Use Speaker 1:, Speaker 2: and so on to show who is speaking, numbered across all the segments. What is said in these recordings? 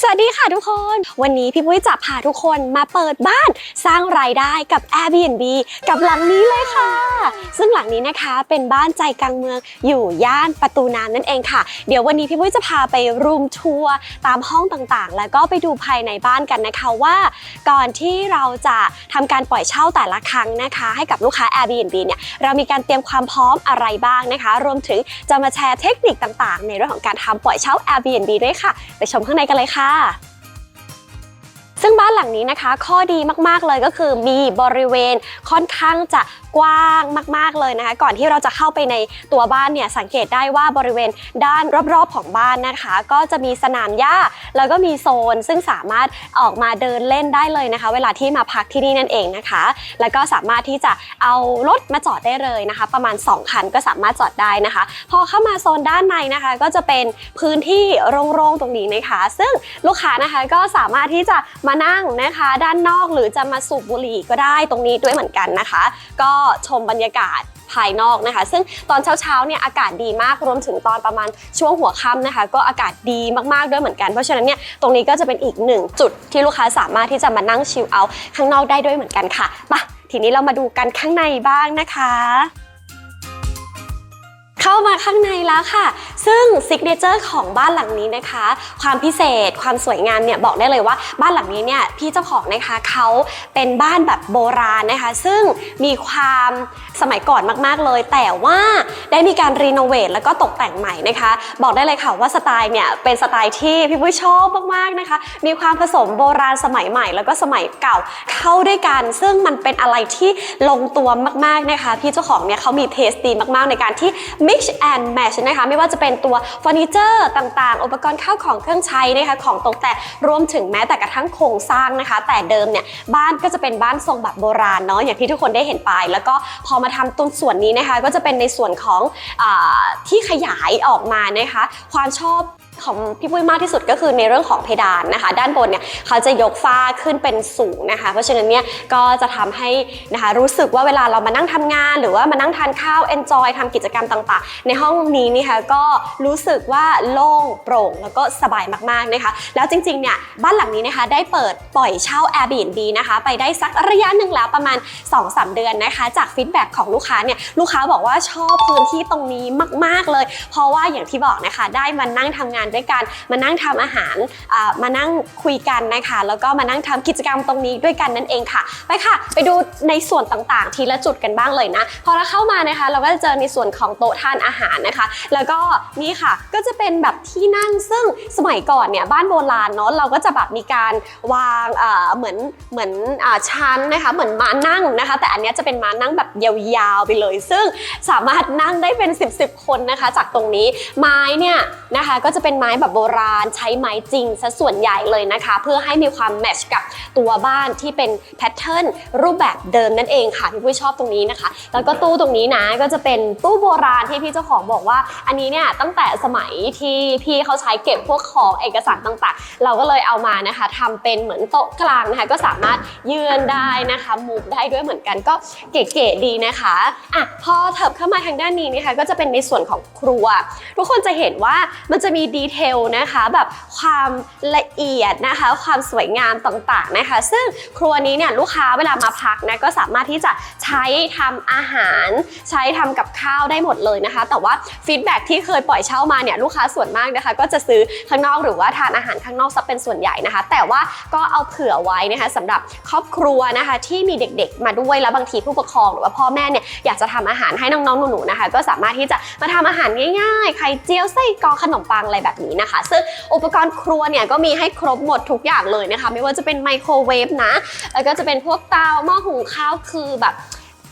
Speaker 1: สวัสดีค่ะทุกคน วันนี้พี่ปุ้ยจะพาทุกคนมาเปิดบ้านสร้างรายได้กับ Airbnb กับหลังนี้เลยค่ะ ซึ่งหลังนี้นะคะเป็นบ้านใจกลางเมืองอยู่ย่านประตูน้ำนั่นเองค่ะ เดี๋ยววันนี้พี่ปุ้ยจะพาไปรูมทัวร์ตามห้องต่างๆ แล้วก็ไปดูภายในบ้านกันนะคะว่า ก่อนที่เราจะทำการปล่อยเช่าแต่ละครั้งนะคะ ให้กับลูกค้า Airbnb เนี่ยเรามีการเตรียมความพร้อมอะไรบ้างนะคะ รวมถึงจะมาแชร์เทคนิคต่างๆ ในเรื่องของการทำปล่อยเช่า Airbnb ด้วยค่ะ ไปชมข้างในกันเลยค่ะค่ะ ซึ่งบ้านหลังนี้นะคะ ข้อดีมากๆเลยก็คือมีบริเวณค่อนข้างจะกว้างมาก ๆเลยนะคะ ก่อนที่เราจะเข้าไปในตัวบ้านเนี่ยสังเกตได้ว่าบริเวณด้านรอบๆของบ้านนะคะ ก็จะมีสนามหญ้าแล้วก็มีโซน ซึ่งสามารถออกมาเดินเล่นได้เลยนะคะ เวลาที่มาพักที่นี่นั่นเองนะคะ แล้วก็สามารถที่จะเอารถมาจอดได้เลยนะคะ ประมาณ 2 คันก็สามารถจอดได้นะคะ พอเข้ามาโซนด้านในนะคะ ก็จะเป็นพื้นที่โล่งๆตรงนี้นะคะ ซึ่งลูกค้านะคะก็สามารถที่จะมานั่งนะคะ ด้านนอกหรือจะมาสูบบุหรี่ก็ได้ตรงนี้ด้วยเหมือนกันนะคะ ก็ชมบรรยากาศภายนอกนะคะ ซึ่งตอนเช้าๆเนี่ยอากาศดีมากรวมถึงตอนประมาณช่วงหัวค่ำนะคะ ก็อากาศดีมากๆด้วยเหมือนกันเพราะฉะนั้นเนี่ยตรงนี้ก็จะเป็นอีกหนึ่งจุดที่ลูกค้าสามารถที่จะมานั่งชิลเอาท์ข้างนอกได้ด้วยเหมือนกันค่ะมาทีนี้เรามาดูกันข้างในบ้างนะคะ เข้ามาข้างในแล้วค่ะ ซึ่งซิกเนเจอร์ของบ้านหลังนี้นะคะ ความพิเศษความสวยงามเนี่ยบอกได้เลยว่าบ้านหลังนี้เนี่ยพี่เจ้าของนะคะเขาเป็นบ้านแบบโบราณนะคะ ซึ่งมีความสมัยก่อนมากๆเลย แต่ว่าได้มีการรีโนเวทแล้วก็ตกแต่งใหม่นะคะ บอกได้เลยค่ะว่าสไตล์เนี่ยเป็นสไตล์ที่พี่ปุ้ยชอบมากๆนะคะ มีความผสมโบราณสมัยใหม่ แล้วก็สมัยเก่าเข้าด้วยกัน ซึ่งมันเป็นอะไรที่ลงตัวมากๆนะคะ พี่เจ้าของเนี่ยเขามีเทสดีมากๆในการที่ mix and match นะคะไม่ว่าจะเป็นตัวเฟอร์นิเจอร์ต่างๆ อุปกรณ์ข้าวของเครื่องใช้นะคะของตกแต่งรวมถึงแม้แต่กระทั่งโครงสร้างนะคะ แต่เดิมเนี่ยบ้านก็จะเป็นบ้านทรงแบบโบราณเนาะอย่างที่ทุกคนได้เห็นไป แล้วก็พอมาทำตรงส่วนนี้นะคะ ก็จะเป็นในส่วนของอที่ขยายออกมานะคะ ความชอบของพี่ปุ้ยมากที่สุดก็คือในเรื่องของเพดานนะคะ ด้านบนเนี่ยเขาจะยกฝ้าขึ้นเป็นสูงนะคะ เพราะฉะนั้นเนี่ยก็จะทำให้นะคะรู้สึกว่าเวลาเรามานั่งทำงาน หรือว่ามานั่งทานข้าว enjoy ทำกิจกรรมต่างๆ ในห้องนี้นี่ค่ะก็รู้สึกว่าโล่งโปร่งแล้วก็สบายมากๆนะคะ แล้วจริงๆเนี่ยบ้านหลังนี้นะคะได้เปิดปล่อยเช่า Airbnb นะคะ ไปได้สักระยะหนึ่งแล้วประมาณ 2-3 เดือนนะคะ จากฟีดแบ็กของลูกค้าเนี่ยลูกค้าบอกว่าชอบพื้นที่ตรงนี้มาก ๆเลย เพราะว่าอย่างที่บอกนะคะได้มานั่งทำงานด้วยกัน มานั่งทำอาหารมานั่งคุยกันนะคะ แล้วก็มานั่งทำกิจกรรมตรงนี้ด้วยกันนั่นเองค่ะ ไปค่ะ ไปดูในส่วนต่างๆ ทีละจุดกันบ้างเลยนะ พอเราเข้ามานะคะ เราก็จะเจอในส่วนของโต๊ะทานอาหารนะคะ แล้วก็นี่ค่ะก็จะเป็นแบบที่นั่งซึ่งสมัยก่อนเนี่ยบ้านโบราณเนาะเราก็จะแบบมีการวางเหมือนเหมือนอชั้นนะคะ เหมือนม้านั่งนะคะ แต่อันนี้จะเป็นม้านั่งแบบยาวๆไปเลย ซึ่งสามารถนั่งได้เป็น 10บสคนนะคะ จากตรงนี้ไม้เนี่ยนะคะก็จะเป็นไม้แบบโบราณ ใช้ไม้จริงซะส่วนใหญ่เลยนะคะ เพื่อให้มีความแมทช์กับตัวบ้านที่เป็นแพทเทิร์นรูปแบบเดิมนั่นเองค่ะพี่ปุ้ชอบตรงนี้นะคะ แล้วก็ตู้ตรงนี้นะก็จะเป็นตู้โบราณที่พี่เจ้าของบอกว่า อันนี้เนี่ยตั้งแต่สมัยที่พี่เขาใช้เก็บพวกของเอกสารต่างๆ เราก็เลยเอามานะคะทำเป็นเหมือนโต๊ะกลางนะคะ ก็สามารถยืนได้นะคะมูฟได้ด้วยเหมือนกันก็เก๋ๆดีนะคะอะพอเถิบเข้ามาทางด้านนี้นะคะก็จะเป็นในส่วนของครัว ทุกคนจะเห็นว่ามันจะมีดีีเทลนะคะ แบบความละเอียดนะคะ ความสวยงามต่างๆนะคะ ซึ่งครัวนี้เนี่ยลูกค้าเวลามาพักนะก็สามารถที่จะใช้ทำอาหาร ใช้ทำกับข้าวได้หมดเลยนะคะ แต่ว่าฟีดแบ็ที่เคยปล่อยเช่ามาเนี่ยลูกค้าส่วนมากนะคะ ก็จะซื้อข้างนอกหรือว่าทานอาหารข้างนอกซะเป็นส่วนใหญ่นะคะ แต่ว่าก็เอาเผื่อไว้นะคะสำหรับครอบครัวนะคะที่มีเด็กๆ มาด้วยแล้วบางทีผู้ปกครองหรือว่าพ่อแม่เนี่ยอยากจะทำอาหารให้น้องๆหนูๆนะคะ ก็สามารถที่จะมาทำอาหารง่ายๆไข่เจียวไส้กรอกขนมปังอะไรแบบนี้นะคะ ซึ่งอุปกรณ์ครัวเนี่ยก็มีใให้ครบหมดทุกอย่างเลยนะคะ ไม่ว่าจะเป็นไมโครเวฟนะ แล้วก็จะเป็นพวกเตาหม้อหุงข้าวคือแบบ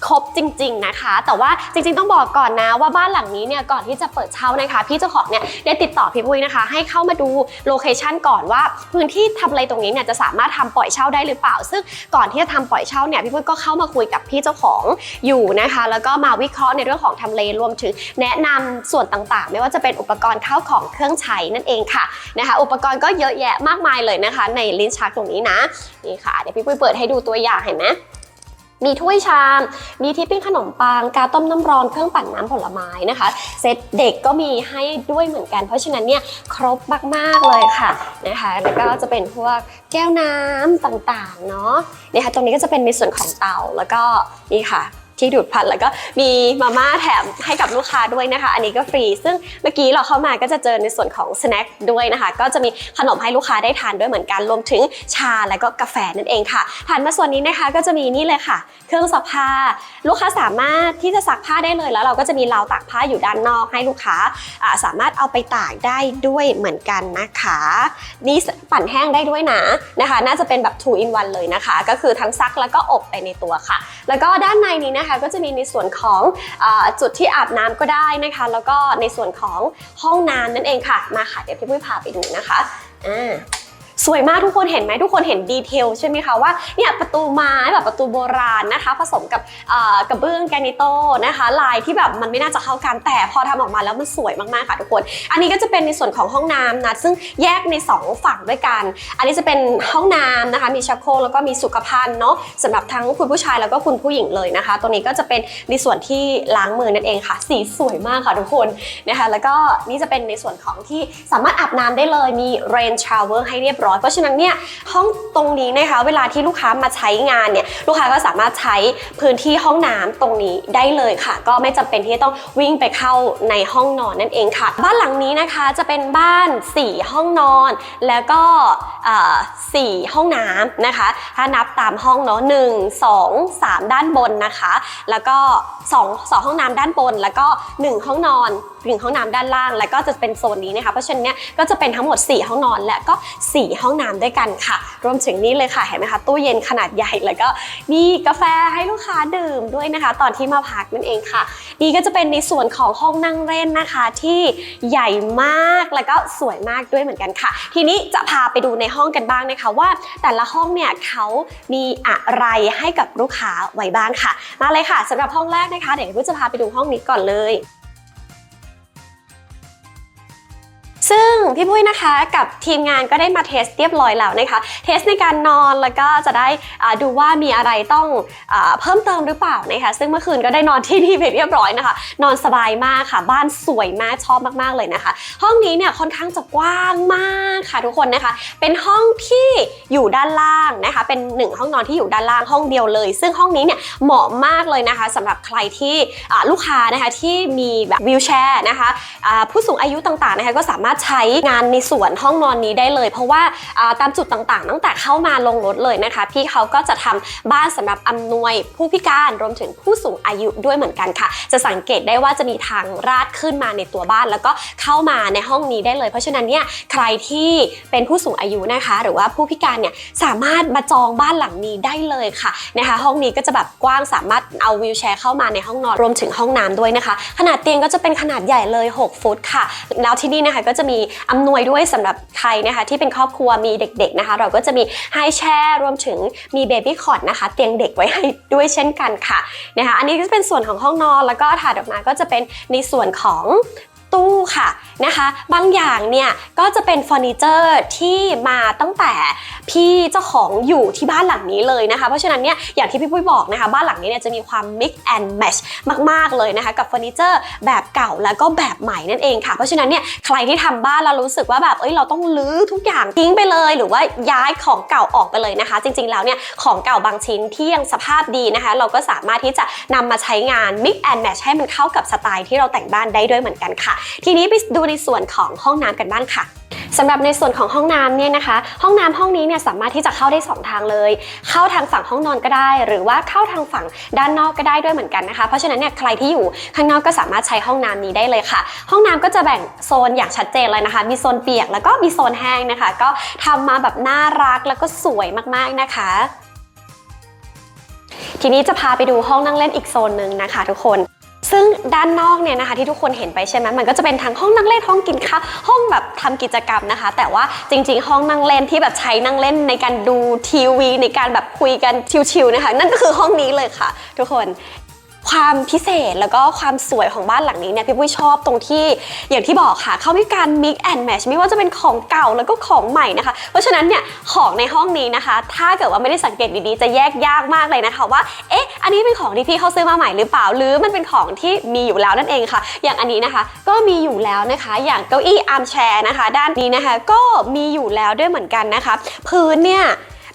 Speaker 1: ครบจริง ๆนะคะ แต่ว่าจริง ๆ ต้องบอกก่อนนะว่าบ้านหลังนี้เนี่ยก่อนที่จะเปิดเช่านะคะ พี่เจ้าของเนี่ยได้ติดต่อพี่ปุ้ยนะคะ ให้เข้ามาดูโลเคชันก่อนว่าพื้นที่ทำอะไรตรงนี้เนี่ยจะสามารถทำปล่อยเช่าได้หรือเปล่า ซึ่งก่อนที่จะทำปล่อยเช่าเนี่ยพี่ปุ้ยก็เข้ามาคุยกับพี่เจ้าของอยู่นะคะ แล้วก็มาวิเคราะห์ในเรื่องของทำเลรวมถึงแนะนำส่วนต่างๆ ไม่ว่าจะเป็นอุปกรณ์เข้าของเครื่องใช้นั่นเองค่ะนะคะ อุปกรณ์ก็เยอะแยะมากมายเลยนะคะ ในลิ้นชักตรงนี้นะนี่ค่ะเดี๋ยวพี่ปุ้ยเปิดให้ดูตัวอย่างเห็นไหม มีถ้วยชาม มีที่ปิ้งขนมปัง กาต้มน้ำร้อน เครื่องปั่นน้ำผลไม้นะคะ เซตเด็กก็มีให้ด้วยเหมือนกัน เพราะฉะนั้นเนี่ยครบมากๆเลยค่ะนะคะ แล้วก็จะเป็นพวกแก้วน้ำต่างๆเนาะ เนี่ยค่ะ ตรงนี้ก็จะเป็นในส่วนของเตา แล้วก็นี่ค่ะ ที่ดูดพัดแล้วก็มีมาม่าแถมให้กับลูกค้าด้วยนะคะ อันนี้ก็ฟรี ซึ่งเมื่อกี้เราเข้ามาก็จะเจอในส่วนของสแน็คด้วยนะคะ ก็จะมีขนมให้ลูกค้าได้ทานด้วยเหมือนกันรวมถึงชาและก็กาแฟนั่นเองค่ะถัดมาส่วนนี้นะคะก็จะมีนี่เลยค่ะ เครื่องซักผ้า ลูกค้าสามารถที่จะซักผ้าได้เลยแล้ว เราก็จะมีราวตากผ้าอยู่ด้านนอกให้ลูกค้าอ่าสามารถเอาไปตากได้ด้วยเหมือนกันนะคะนี่ปั่นแห้งได้ด้วยนะนะคะ น่าจะเป็นแบบ two in one เลยนะคะ ก็คือทั้งซักแล้วก็อบไปในตัวค่ะ แล้วก็ด้านในนี้นะคะก็จะมีในส่วนของอจุดที่อาบน้ำก็ได้นะคะ แล้วก็ในส่วนของห้องน้ำนั่นเองค่ะ มาค่ะเดี๋ยวพี่ปุ้ยพาไปดูนะคะอ่า สวยมากทุกคนเห็นไหมทุกคนเห็นดีเทลใช่ไหมคะว่าเนี่ยประตูไม้แบบประตูโบราณนะคะ ผสมกับกระเบื้องแกนิโตนะคะ ลายที่แบบมันไม่น่าจะเข้ากันแต่พอทำออกมาแล้วมันสวยมากๆค่ะทุกคน อันนี้ก็จะเป็นในส่วนของห้องน้ำนะซึ่งแยกในสองฝั่งด้วยกัน อันนี้จะเป็นห้องน้ำนะคะ มีชักโครกแล้วก็มีสุขภัณฑ์เนาะสำหรับทั้งคุณผู้ชายแล้วก็คุณผู้หญิงเลยนะคะตัวนี้ก็จะเป็นในส่วนที่ล้างมือนั่นเองค่ะ สีสวยมากค่ะทุกคนนะคะ แล้วก็นี่จะเป็นในส่วนของที่สามารถอาบน้ำได้เลยมี rain shower ให้เรียบร้อยเพราะฉะนั้นเนี่ยห้องตรงนี้นะคะ เวลาที่ลูกค้ามาใช้งานเนี่ยลูกค้าก็สามารถใช้พื้นที่ห้องน้ำตรงนี้ได้เลยค่ะ ก็ไม่จำเป็นที่ต้องวิ่งไปเข้าในห้องนอนนั่นเองค่ะ บ้านหลังนี้นะคะจะเป็นบ้าน 4 ห้องนอน แล้วก็สี่ห้องน้ำนะคะ ถ้านับตามห้องเนาะหนึ่งสองสามด้านบนนะคะ แล้วก็สองสองห้องน้ำด้านบน แล้วก็หนึ่งห้องนอนหนึ่งห้องน้ำด้านล่าง แล้วก็จะเป็นโซนนี้นะคะ เพราะฉะนั้นเนี่ยก็จะเป็นทั้งหมด 4 ห้องนอนและก็ 4 ห้องน้ำด้วยกันค่ะ รวมถึงนี่เลยค่ะเห็นไหมคะตู้เย็นขนาดใหญ่แล้วก็มีกาแฟให้ลูกค้าดื่มด้วยนะคะ ตอนที่มาพักนั่นเองค่ะ นี่ก็จะเป็นในส่วนของห้องนั่งเล่นนะคะ ที่ใหญ่มากแล้วก็สวยมากด้วยเหมือนกันค่ะ ทีนี้จะพาไปดูในห้องกันบ้างนะคะว่า แต่ละห้องเนี่ยเขามีอะไรให้กับลูกค้าไว้บ้างค่ะ มาเลยค่ะสำหรับห้องแรกนะคะเดี๋ยวพี่จะพาไปดูห้องนี้ก่อนเลย ซึ่งพี่ปุ้ยนะคะกับทีมงานก็ได้มาเทสเรียบร้อยแล้วนะคะ เทสในการนอนแล้วก็จะได้ดูว่ามีอะไรต้องอเพิ่มเติมหรือเปล่านะคะซึ่งเมื่อคืนก็ได้นอนที่นี่ไปเรียบร้อยนะคะ นอนสบายมากค่ะ บ้านสวยมากชอบมากๆเลยนะคะ ห้องนี้เนี่ยค่อนข้างจะกว้างมากค่ะทุกคนนะคะ เป็นห้องที่อยู่ด้านล่างนะคะ เป็นหนึ่งห้องนอนที่อยู่ด้านล่างห้องเดียวเลย ซึ่งห้องนี้เนี่ยเหมาะมากเลยนะคะสำหรับใครที่ลูกค้านะคะที่มีแบบวิวแชร์นะคะผู้สูงอายุต่างๆนะคะก็สามารถใช้งานในส่วนห้องนอนนี้ได้เลย เพราะว่าตามจุดต่างๆ ตั้งแต่เข้ามาลงรถเลยนะคะ พี่เขาก็จะทำบ้านสำหรับอำนวยผู้พิการรวมถึงผู้สูงอายุด้วยเหมือนกันค่ะ จะสังเกตได้ว่าจะมีทางราดขึ้นมาในตัวบ้าน แล้วก็เข้ามาในห้องนี้ได้เลย เพราะฉะนั้นเนี่ยใครที่เป็นผู้สูงอายุนะคะ หรือว่าผู้พิการเนี่ยสามารถมาจองบ้านหลังนี้ได้เลยค่ะนะคะ ห้องนี้ก็จะแบบกว้างสามารถเอาวิวแชร์เข้ามาในห้องนอนรวมถึงห้องน้ำด้วยนะคะ ขนาดเตียงก็จะเป็นขนาดใหญ่เลย 6 ฟุตค่ะ แล้วที่นี่นะคะก็จะมีอำนวยด้วยสำหรับใครนะคะที่เป็นครอบครัวมีเด็กๆนะคะ เราก็จะมีให้แชร์รวมถึงมีเบบี้คอร์ดนะคะ เตียงเด็กไว้ให้ด้วยเช่นกันค่ะนะคะอันนี้ก็จะเป็นส่วนของห้องนอน แล้วก็ถัดออกมาก็จะเป็นในส่วนของ ตู้ค่ะนะคะ บางอย่างเนี่ยก็จะเป็นเฟอร์นิเจอร์ที่มาตั้งแต่พี่เจ้าของอยู่ที่บ้านหลังนี้เลยนะคะ เพราะฉะนั้นเนี่ยอย่างที่พี่ปุ้ยบอกนะคะ บ้านหลังนี้เนี่ยจะมีความ mix and match มาก ๆ เลยนะคะ กับเฟอร์นิเจอร์แบบเก่าแล้วก็แบบใหม่นั่นเองค่ะ เพราะฉะนั้นเนี่ยใครที่ทำบ้านแล้วรู้สึกว่าแบบเอ้ยเราต้องรื้อทุกอย่างทิ้งไปเลย หรือว่าย้ายของเก่าออกไปเลยนะคะ จริง ๆ แล้วเนี่ยของเก่าบางชิ้นที่ยังสภาพดีนะคะ เราก็สามารถที่จะนำมาใช้งาน mix and match ให้มันเข้ากับสไตล์ที่เราแต่งบ้านได้ด้วยเหมือนกันค่ะทีนี้ไปดูในส่วนของห้องน้ำกันบ้างค่ะสำหรับในส่วนของห้องน้ำเนี่ยนะคะ ห้องน้ำห้องนี้เนี่ยสามารถที่จะเข้าได้ 2 ทางเลย เข้าทางฝั่งห้องนอนก็ได้ หรือว่าเข้าทางฝั่งด้านนอกก็ได้ด้วยเหมือนกันนะคะ เพราะฉะนั้นเนี่ยใครที่อยู่ข้างนอกก็สามารถใช้ห้องน้ำนี้ได้เลยค่ะ ห้องน้ำก็จะแบ่งโซนอย่างชัดเจนเลยนะคะ มีโซนเปียกแล้วก็มีโซนแห้งนะคะ ก็ทำมาแบบน่ารักแล้วก็สวยมากๆนะคะทีนี้จะพาไปดูห้องนั่งเล่นอีกโซนหนึ่งนะคะทุกคน ซึ่งด้านนอกเนี่ยนะคะที่ทุกคนเห็นไปใช่ไหมมันก็จะเป็นทั้งห้องนั่งเล่นห้องกินข้าวห้องแบบทำกิจกรรมนะคะ แต่ว่าจริง ๆ ห้องนั่งเล่นที่แบบใช้นั่งเล่นในการดูทีวี ในการแบบคุยกันชิวๆนะคะ นั่นก็คือห้องนี้เลยค่ะ ทุกคน ความพิเศษแล้วก็ความสวยของบ้านหลังนี้เนี่ยพี่ปุ้ยชอบตรงที่อย่างที่บอกค่ะ เขามีการ mix and match ไม่ว่าจะเป็นของเก่าแล้วก็ของใหม่นะคะ เพราะฉะนั้นเนี่ยของในห้องนี้นะคะ ถ้าเกิดว่าไม่ได้สังเกตดีๆ จะแยกยากมากเลยนะคะว่าเอ๊ะอันนี้เป็นของที่พี่เขาซื้อมาใหม่หรือเปล่าหรือมันเป็นของที่มีอยู่แล้วนั่นเองค่ะ อย่างอันนี้นะคะ ก็มีอยู่แล้วนะคะ อย่างเก้าอี้อาร์มแชร์นะคะ ด้านนี้นะคะ ก็มีอยู่แล้วด้วยเหมือนกันนะคะ พื้นเนี่ย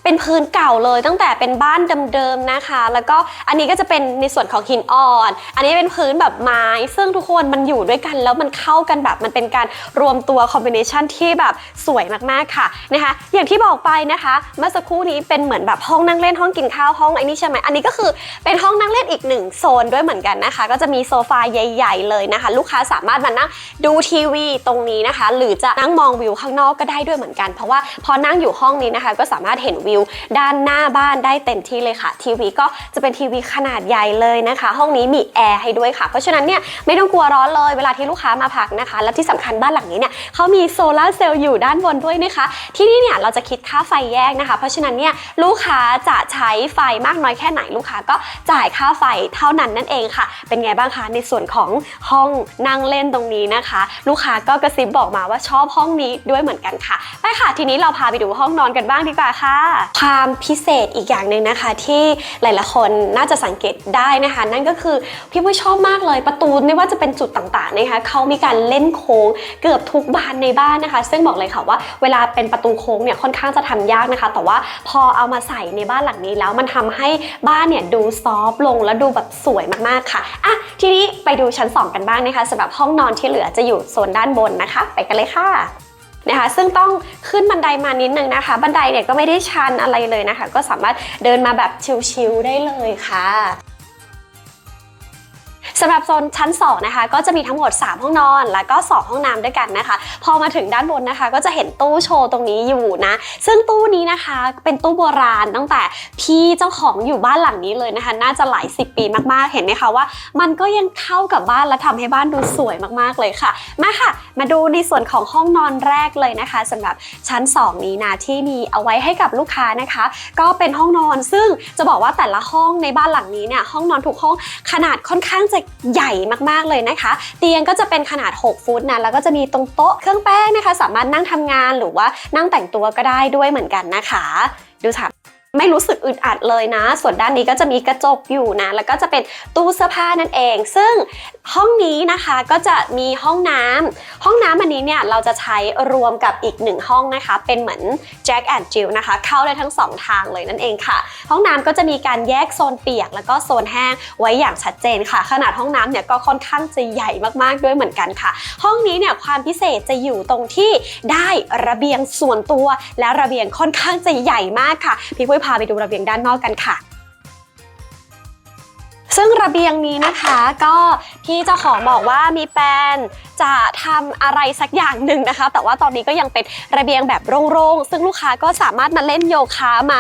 Speaker 1: เป็นพื้นเก่าเลย ตั้งแต่เป็นบ้านเดิมๆนะคะ แล้วก็อันนี้ก็จะเป็นในส่วนของหินอ่อน อันนี้เป็นพื้นแบบไม้ ซึ่งทุกคนมันอยู่ด้วยกันแล้วมันเข้ากันแบบมันเป็นการรวมตัวคอมบิเนชันที่แบบสวยมากๆค่ะนะคะ อย่างที่บอกไปนะคะ เมื่อสักครู่นี้เป็นเหมือนแบบห้องนั่งเล่นห้องกินข้าวห้องไอ้นี่ใช่ไหมอันนี้ก็คือเป็นห้องนั่งเล่นอีกหนึ่งโซนด้วยเหมือนกันนะคะ ก็จะมีโซฟาใหญ่ ๆ เลยนะคะ ลูกค้าสามารถมานั่งดูทีวีตรงนี้นะคะ หรือจะนั่งมองวิวข้างนอกก็ได้ด้วยเหมือนกัน เพราะว่าพอนั่งอยู่ห้องนี้นะคะ ก็สามารถเห็นวิวด้านหน้าบ้านได้เต็มที่เลยค่ะ ทีวีก็จะเป็นทีวีขนาดใหญ่เลยนะคะ ห้องนี้มีแอร์ให้ด้วยค่ะ เพราะฉะนั้นเนี่ยไม่ต้องกลัวร้อนเลยเวลาที่ลูกค้ามาพักนะคะ และที่สำคัญบ้านหลังนี้เนี่ยเขามีโซลาร์เซลล์อยู่ด้านบนด้วยนะคะ ที่นี่เนี่ยเราจะคิดค่าไฟแยกนะคะ เพราะฉะนั้นเนี่ยลูกค้าจะใช้ไฟมากน้อยแค่ไหนลูกค้าก็จ่ายค่าไฟเท่านั้นนั่นเองค่ะ เป็นไงบ้างคะในส่วนของห้องนั่งเล่นตรงนี้นะคะ ลูกค้าก็กระซิบบอกมาว่าชอบห้องนี้ด้วยเหมือนกันค่ะไปค่ะ ทีนี้เราพาไปดูห้องนอนกันบ้างดีกว่าค่ะความพิเศษอีกอย่างหนึ่งนะคะ ที่หลายๆคนน่าจะสังเกตได้นะคะ นั่นก็คือพี่ปุ้ยชอบมากเลยประตูไม่ว่าจะเป็นจุดต่างๆนะคะเขามีการเล่นโค้งเกือบทุกบานในบ้านนะคะ ซึ่งบอกเลยค่ะว่าเวลาเป็นประตูโค้งเนี่ยค่อนข้างจะทำยากนะคะ แต่ว่าพอเอามาใส่ในบ้านหลังนี้แล้วมันทำให้บ้านเนี่ยดูซอฟต์ลงและดูแบบสวยมากๆค่ะอะทีนี้ไปดูชั้น 2 กันบ้างนะคะสำหรับห้องนอนที่เหลือจะอยู่โซนด้านบนนะคะ ไปกันเลยค่ะ นะคะซึ่งต้องขึ้นบันไดมานิดนึงนะคะ บันไดเนี่ยก็ไม่ได้ชันอะไรเลยนะคะ ก็สามารถเดินมาแบบชิลๆได้เลยค่ะ สำหรับโซนชั้น2นะคะก็จะมีทั้งหมด 3 ห้องนอน แล้วก็ 2 ห้องน้ำด้วยกันนะคะ พอมาถึงด้านบนนะคะ ก็จะเห็นตู้โชว์ตรงนี้อยู่นะ ซึ่งตู้นี้นะคะเป็นตู้โบราณตั้งแต่พี่เจ้าของอยู่บ้านหลังนี้เลยนะคะ น่าจะหลายสิบปีมากๆเห็นไหมคะว่า มันก็ยังเข้ากับบ้านและทำให้บ้านดูสวยมากๆเลยค่ะ มาค่ะ มาดูในส่วนของห้องนอนแรกเลยนะคะสำหรับชั้น 2 นี้นะที่มีเอาไว้ให้กับลูกค้านะคะ ก็เป็นห้องนอนซึ่งจะบอกว่าแต่ละห้องในบ้านหลังนี้เนี่ยห้องนอนทุกห้องขนาดค่อนข้างจะใหญ่มากๆเลยนะคะ เตียงก็จะเป็นขนาด 6 ฟุตนะแล้วก็จะมีตรงโต๊ะเครื่องแป้งนะคะ สามารถนั่งทำงานหรือว่านั่งแต่งตัวก็ได้ด้วยเหมือนกันนะคะ ดูค่ะไม่รู้สึกอึดอัดเลยนะ ส่วนด้านนี้ก็จะมีกระจกอยู่นะ แล้วก็จะเป็นตู้เสื้อผ้านั่นเอง ซึ่ง ห้องนี้นะคะก็จะมีห้องน้ำห้องน้ำอันนี้เนี่ยเราจะใช้รวมกับอีกหนึ่งห้องนะคะ เป็นเหมือน Jack and Jill นะคะ เข้าได้ทั้งสองทางเลยนั่นเองค่ะ ห้องน้ำก็จะมีการแยกโซนเปียก แล้วก็โซนแห้งไว้อย่างชัดเจนค่ะ ขนาดห้องน้ำเนี่ยก็ค่อนข้างจะใหญ่มากๆด้วยเหมือนกันค่ะ ห้องนี้เนี่ยความพิเศษจะอยู่ตรงที่ได้ระเบียงส่วนตัว และระเบียงค่อนข้างจะใหญ่มากค่ะ พี่ปุ้ยพาไปดูระเบียงด้านนอกกันค่ะ ซึ่งระเบียงนี้นะคะก็พี่เจ้าของบอกว่ามีแปลนจะทำอะไรสักอย่างหนึ่งนะคะ แต่ว่าตอนนี้ก็ยังเป็นระเบียงแบบโล่งๆ ซึ่งลูกค้าก็สามารถมาเล่นโยคะมา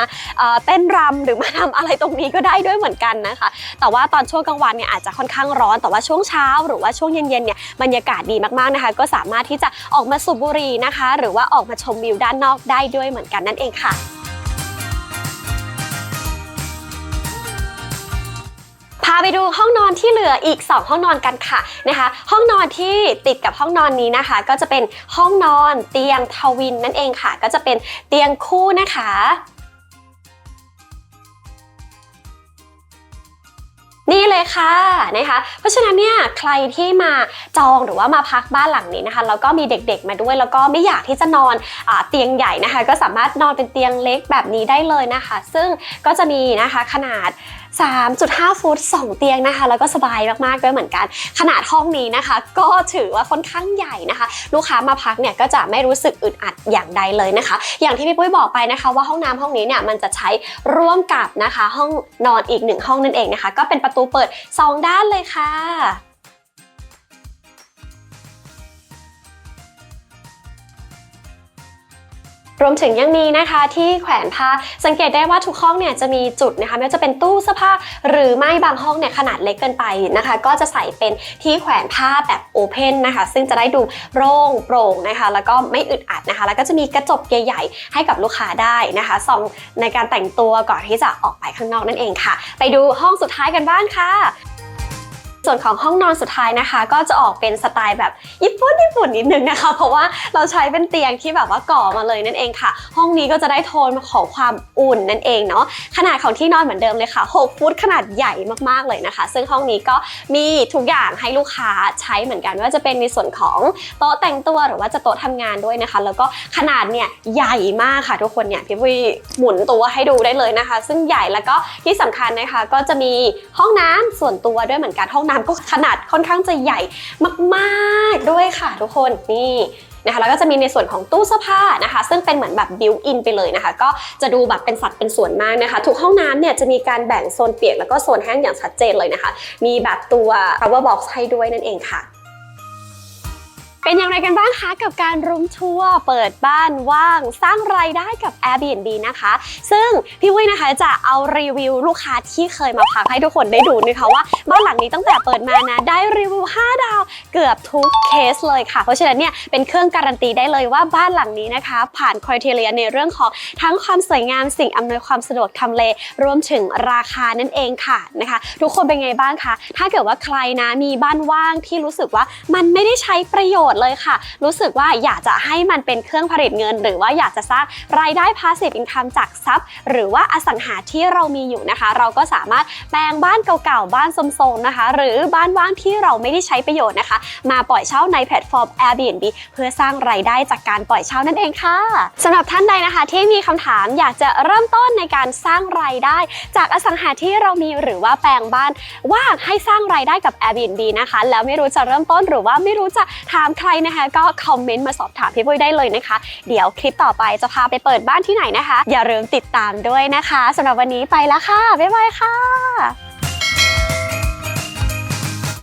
Speaker 1: เต้นรำหรือมาทำอะไรตรงนี้ก็ได้ด้วยเหมือนกันนะคะ แต่ว่าตอนช่วงกลางวันเนี่ยอาจจะค่อนข้างร้อน แต่ว่าช่วงเช้า หรือว่าช่วงเย็นๆเนี่ยบรรยากาศดีมากๆนะคะ ก็สามารถที่จะออกมาสูบบุหรี่นะคะ หรือว่าออกมาชมวิวด้านนอกได้ด้วยเหมือนกันนั่นเองค่ะาไปดูห้องนอนที่เหลืออีก 2 ห้องนอนกันค่ะนะคะ ห้องนอนที่ติดกับห้องนอนนี้นะคะ ก็จะเป็นห้องนอนเตียงทวินนั่นเองค่ะ ก็จะเป็นเตียงคู่นะคะนี่เลยค่ะนะคะ เพราะฉะนั้นเนี่ยใครที่มาจองหรือว่ามาพักบ้านหลังนี้นะคะแล้วก็มีเด็กๆมาด้วย แล้วก็ไม่อยากที่จะนอนอเตียงใหญ่นะคะ ก็สามารถนอนเป็นเตียงเล็กแบบนี้ได้เลยนะคะ ซึ่งก็จะมีนะคะขนาด 3.5 ฟุต 2 เตียงนะคะ แล้วก็สบายมากๆด้วยเหมือนกัน ขนาดห้องนี้นะคะ ก็ถือว่าค่อนข้างใหญ่นะคะ ลูกค้ามาพักเนี่ยก็จะไม่รู้สึกอึดอัดอย่างใดเลยนะคะ อย่างที่พี่ปุ้ยบอกไปนะคะว่าห้องน้ำห้องนี้เนี่ยมันจะใช้ร่วมกับนะคะ ห้องนอนอีกหนึ่งห้องนั่นเองนะคะ ก็เป็นประตูเปิด 2 ด้านเลยค่ะ รวมถึงยังมีนะคะที่แขวนผ้าสังเกตได้ว่าทุกห้องเนี่ยจะมีจุดนะคะไม่ว่าจะเป็นตู้เสื้อผ้า หรือไม่บางห้องเนี่ยขนาดเล็กเกินไปนะคะ ก็จะใส่เป็นที่แขวนผ้าแบบโอเพนนะคะ ซึ่งจะได้ดูโปร่งโปร่งนะคะ แล้วก็ไม่อึดอัดนะคะ แล้วก็จะมีกระจกใหญ่ ๆ ให้กับลูกค้าได้นะคะส่องในการแต่งตัวก่อนที่จะออกไปข้างนอกนั่นเองค่ะ ไปดูห้องสุดท้ายกันบ้างค่ะ ส่วนของห้องนอนสุดท้ายนะคะ ก็จะออกเป็นสไตล์แบบญี่ปุ่นญี่ปุ่นนิดนึงนะคะ เพราะว่าเราใช้เป็นเตียงที่แบบว่าก่อมาเลยนั่นเองค่ะ ห้องนี้ก็จะได้โทนของความอุ่นนั่นเองเนาะขนาดของที่นอนเหมือนเดิมเลยค่ะ 6 ฟุตขนาดใหญ่มากๆเลยนะคะ ซึ่งห้องนี้ก็มีทุกอย่างให้ลูกค้าใช้เหมือนกันว่าจะเป็นในส่วนของโต๊ะแต่งตัวหรือว่าจะโต๊ะทำงานด้วยนะคะ แล้วก็ขนาดเนี่ยใหญ่มากค่ะทุกคนเนี่ยพี่ปุ้ยหมุนตัวให้ดูได้เลยนะคะ ซึ่งใหญ่แล้วก็ที่สำคัญนะคะ ก็จะมีห้องน้ำส่วนตัวด้วยเหมือนกันห้องน้ำก็ขนาดค่อนข้างจะใหญ่มากๆด้วยค่ะ ทุกคนนี่นะคะแล้วก็จะมีในส่วนของตู้เสื้อผ้านะคะ ซึ่งเป็นเหมือนแบบบิวอินไปเลยนะคะ ก็จะดูแบบเป็นสัดเป็นส่วนมากนะคะ ทุกห้องน้ำเนี่ยจะมีการแบ่งโซนเปียกแล้วก็โซนแห้งอย่างชัดเจนเลยนะคะ มีแบบตัว power box ให้ด้วยนั่นเองค่ะ เป็นอย่างไรกันบ้างคะกับการรุมทัวร์เปิดบ้านว่างสร้างรายได้กับ Airbnb นะคะ ซึ่งพี่วุ้ยนะคะจะเอารีวิวลูกค้าที่เคยมาพักให้ทุกคนได้ดูนะคะว่าบ้านหลังนี้ตั้งแต่เปิดมานะได้รีวิว 5 ดาวเกือบทุกเคสเลยค่ะ เพราะฉะนั้นเนี่ยเป็นเครื่องการันตีได้เลยว่าบ้านหลังนี้นะคะ ผ่านคุณทีเรียในเรื่องของทั้งความสวยงามสิ่งอำนวยความสะดวกทำเลรวมถึงราคานั่นเองค่ะนะคะ ทุกคนเป็นไงบ้างคะถ้าเกิดว่าใครนะมีบ้านว่างที่รู้สึกว่ามันไม่ได้ใช้ประโยชน์เลยค่ะ รู้สึกว่าอยากจะให้มันเป็นเครื่องผลิตเงิน หรือว่าอยากจะสร้างรายได้ passive income จากทรัพย์ หรือว่าอสังหาที่เรามีอยู่นะคะ เราก็สามารถแปลงบ้านเก่าๆบ้านโทรมๆนะคะ หรือบ้านว่างที่เราไม่ได้ใช้ประโยชน์นะคะ มาปล่อยเช่าในแพลตฟอร์ม Airbnb เพื่อสร้างรายได้จากการปล่อยเช่านั่นเองค่ะสำหรับท่านใดนะคะ ที่มีคำถามอยากจะเริ่มต้นในการสร้างรายได้ จากอสังหาที่เรามีหรือว่าแปลงบ้านว่างให้สร้างรายได้กับ Airbnb นะคะ แล้วไม่รู้จะเริ่มต้นหรือว่าไม่รู้จะถามใครนะคะ ก็คอมเมนต์มาสอบถามพี่ปุ้ยได้เลยนะคะ เดี๋ยวคลิปต่อไปจะพาไปเปิดบ้านที่ไหนนะคะ อย่าลืมติดตามด้วยนะคะสำหรับวันนี้ไปแล้วค่ะ บ๊ายบายค่ะ